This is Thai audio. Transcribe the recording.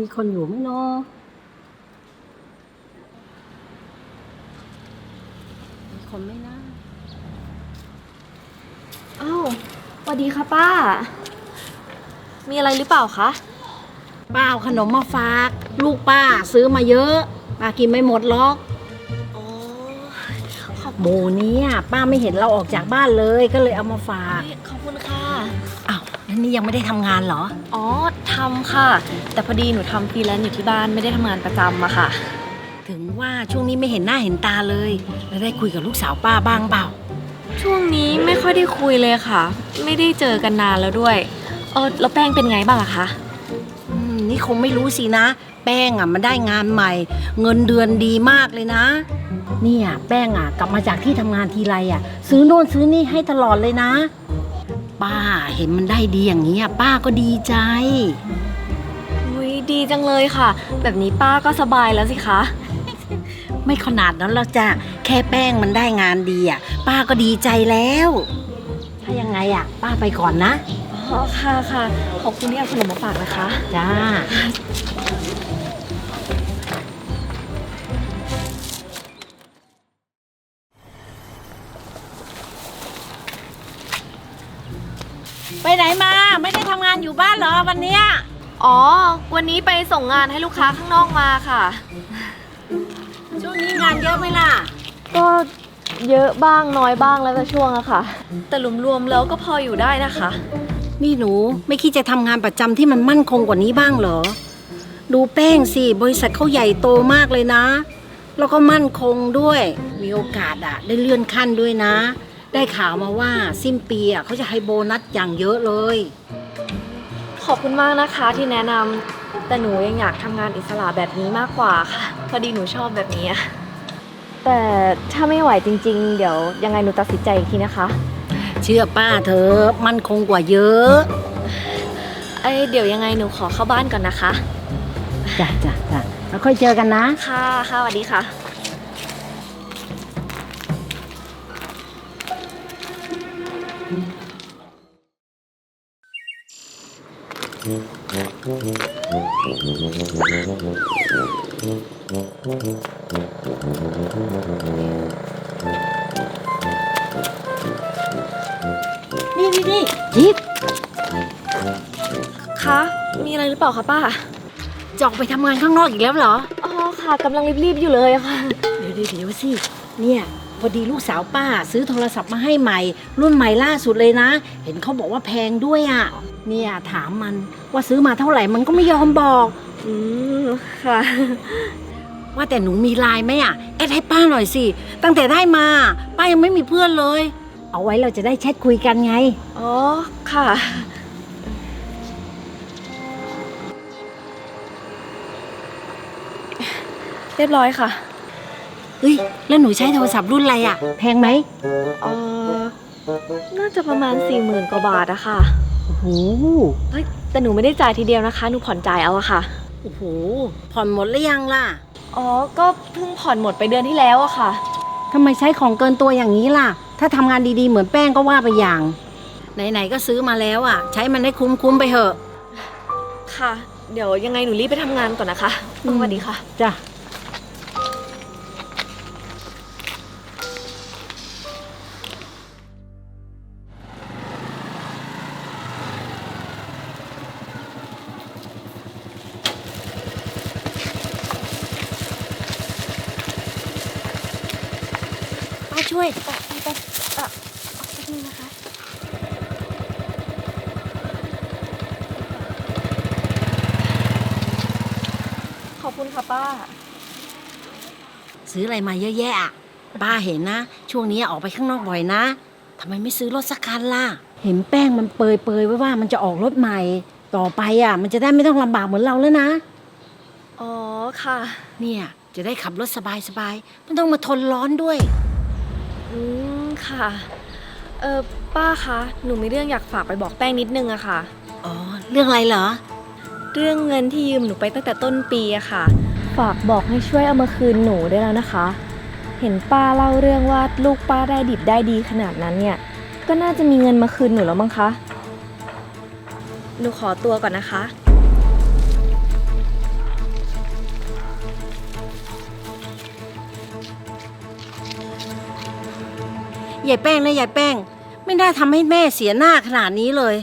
มีคนอยู่ไหมเนาะมีคนไหมนะอ้าวสวัสดีค่ะป้า มีอะไรหรือเปล่าคะ ป้าเอาขนมมาฝาก ลูกป้าซื้อมาเยอะ ป้ากินไม่หมดหรอกอ๋อขอบโบเนี้ป้าไม่เห็นเราออกจากบ้านเลยก็เลยเอามาฝาก ขอบคุณค่ะ อ้าวแล้วนี่ยังไม่ได้ทำงานเหรอ อ๋อ ทำค่ะ แต่พอดีหนูทำฟรีแลนซ์อยู่ที่บ้านไม่ได้ทำงานประจำอะค่ะ ถึงว่าช่วงนี้ไม่เห็นหน้าเห็นตาเลย แล้วได้คุยกับลูกสาวป้าบ้างเปล่า ช่วงนี้ไม่ค่อยได้คุยเลยค่ะ ไม่ได้เจอกันนานแล้วด้วยเออแล้วแป้งเป็นไงบ้างอะคะอืมนี่คงไม่รู้สินะ แป้งอะมันได้งานใหม่ เงินเดือนดีมากเลยนะเนี่ยแป้งอะกลับมาจากที่ทำงานทีไรอะ ซื้อโน่นซื้อนี่ให้ตลอดเลยนะ ป้าเห็นมันได้ดีอย่างนี้อะป้าก็ดีใจ อุ้ยดีจังเลยค่ะ แบบนี้ป้าก็สบายแล้วสิคะ ไม่ขนาดนั้นหรอกจ้ะแค่แป้งมันได้งานดีอะ ป้าก็ดีใจแล้ว ถ้ายังไงอะ ป้าไปก่อนนะ อ๋อค่ะค่ะขอบคุณที่เอาขนมมาฝากนะคะ จ้า ไปไหนมา ไม่ได้ทำงานอยู่บ้านเหรอวันเนี้ยอ๋อ วันนี้ไปส่งงานให้ลูกค้าข้างนอกมาค่ะ ช่วงนี้งานเยอะไหมล่ะ ก็เยอะบ้างน้อยบ้างแล้วแต่ช่วงอะค่ะ แต่รวมๆแล้วก็พออยู่ได้นะคะ นี่หนูไม่คิดจะทำงานประจำที่มันมั่นคงกว่านี้บ้างเหรอ ดูแป้งสิ บริษัทเขาใหญ่โตมากเลยนะ แล้วก็มั่นคงด้วย มีโอกาสอะได้เลื่อนขั้นด้วยนะ ได้ข่าวมาว่าสิ้นปีอะเขาจะให้โบนัสอย่างเยอะเลย ขอบคุณมากนะคะที่แนะนำแต่หนูยังอยากทำงานอิสระแบบนี้มากกว่าค่ะ พอดีหนูชอบแบบนี้อะแต่ถ้าไม่ไหวจริง ๆ เดี๋ยวยังไงหนูตัดสินใจอีกทีนะคะ เชื่อป้าเธอะมั่นคงกว่าเยอะเอ้ยเดี๋ยวยังไงหนูขอเข้าบ้านก่อนนะคะ จ้ะจ้ะจ้ะแล้วค่อยเจอกันนะ ค่ะค่ะสวัสดีค่ะ นี่นี่นี่จิ๊บคะ มีอะไรหรือเปล่าคะป้าจะออกไปทำงานข้างนอกอีกแล้วเหรอ อ๋อค่ะกำลังรีบๆอยู่เลยอะค่ะ เดี๋ยวเดี๋ยวเดี๋ยวสิ เนี่ยพอดีลูกสาวป้า ซื้อโทรศัพท์มาให้ใหม่ รุ่นใหม่ล่าสุดเลยนะ เห็นเขาบอกว่าแพงด้วยอะ่ะเนี่ยถามมันว่าซื้อมาเท่าไหร่มันก็ไม่ยอมบอก อืมค่ะ ว่าแต่หนูมีไลน์ไหมอะ่ะแอดให้ป้าหน่อยสิ ตั้งแต่ได้มาป้ายังไม่มีเพื่อนเลย เอาไว้เราจะได้แชทคุยกันไง อ๋อ ค่ะ เรียบร้อยค่ะ เฮ้ย แล้วหนูใช้โทรศัพท์รุ่นอะไรอะ่ะ แพงไหมเออน่าจะประมาณ4ี่หมื่นกว่าบาทอะค่ะ โอ้โห เฮ้ยแต่หนูไม่ได้จ่ายทีเดียวนะคะ หนูผ่อนจ่ายเอาอะค่ะ โอ้โห ผ่อนหมดหรือยังล่ะ อ๋อ ก็เพิ่งผ่อนหมดไปเดือนที่แล้วอะค่ะ ทำไมใช้ของเกินตัวอย่างนี้ล่ะ ถ้าทำงานดีๆ เหมือนแป้งก็ว่าไปอย่าง ไหนๆ ก็ซื้อมาแล้วอะ ใช้มันให้คุ้มๆไปเถอะ ค่ะ เดี๋ยวยังไงหนูรีบไปทำงานก่อนนะคะอืมสวัสดีค่ะ จ้ะ ป้าช่วยขอบคุณค่ะป้า ซื้ออะไรมาเยอะแยะอะป้าเห็นนะ ช่วงนี้ออกไปข้างนอกบ่อยนะทำไมไม่ซื้อรถสักคันล่ะ เห็นแป้งมันเปยเปยไว้ว่ามันจะออกรถใหม่ ต่อไปอะ มันจะได้ไม่ต้องลำบากเหมือนเราแล้วนะ อ๋อค่ะ เนี่ย จะได้ขับรถสบายๆไม่ต้องมาทนร้อนด้วย ค่ะ เออป้าคะ หนูมีเรื่องอยากฝากไปบอกแป้งนิดนึงอะค่ะ อ๋อ เรื่องอะไรเหรอ เรื่องเงินที่ยืมหนูไปตั้งแต่ต้นปีอะค่ะ ฝากบอกให้ช่วยเอามาคืนหนูได้แล้วนะคะ เห็นป้าเล่าเรื่องว่าลูกป้าได้ดิบได้ดีขนาดนั้นเนี่ย ก็น่าจะมีเงินมาคืนหนูแล้วมั้งคะ หนูขอตัวก่อนนะคะายแป้งนะยายแป้ง ไม่น่าทำให้แม่เสียหน้าขนาดนี้เลย